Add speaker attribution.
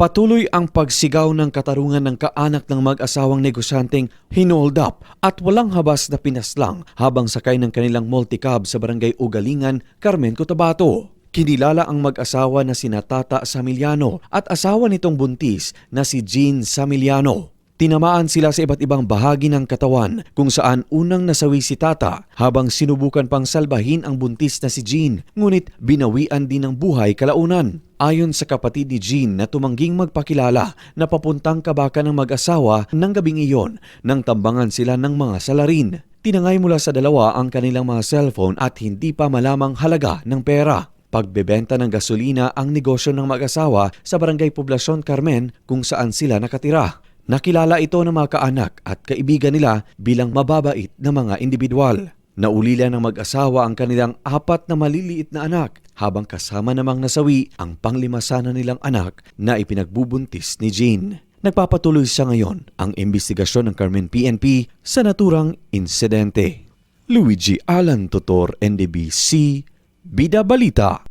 Speaker 1: Patuloy ang pagsigaw ng katarungan ng kaanak ng mag-asawang negosyanteng hinold up at walang habas na pinaslang habang sakay ng kanilang multicab sa barangay Ugalingan, Carmen Cotabato. Kinilala ang mag-asawa na sina Tata Samiliano at asawa nitong buntis na si Jean Samiliano. Tinamaan sila sa iba't ibang bahagi ng katawan kung saan unang nasawi si Tata habang sinubukan pang salbahin ang buntis na si Jean ngunit binawian din ng buhay kalaunan. Ayon sa kapatid ni Jean na tumangging magpakilala na papuntang kabakan ng mag-asawa ng gabing iyon nang tambangan sila ng mga salarin. Tinangay mula sa dalawa ang kanilang mga cellphone at hindi pa malamang halaga ng pera. Pagbebenta ng gasolina ang negosyo ng mag-asawa sa Barangay Poblacion Carmen kung saan sila nakatira. Nakilala ito ng mga kaanak at kaibigan nila bilang mababait na mga individual. Naulila ng mag-asawa ang kanilang apat na maliliit na anak habang kasama namang nasawi ang panglima sana nilang anak na ipinagbubuntis ni Jean. Nagpapatuloy sa ngayon ang investigasyon ng Carmen PNP sa naturang insidente. Luigi Alan Tutor, NDBC, Bida Balita.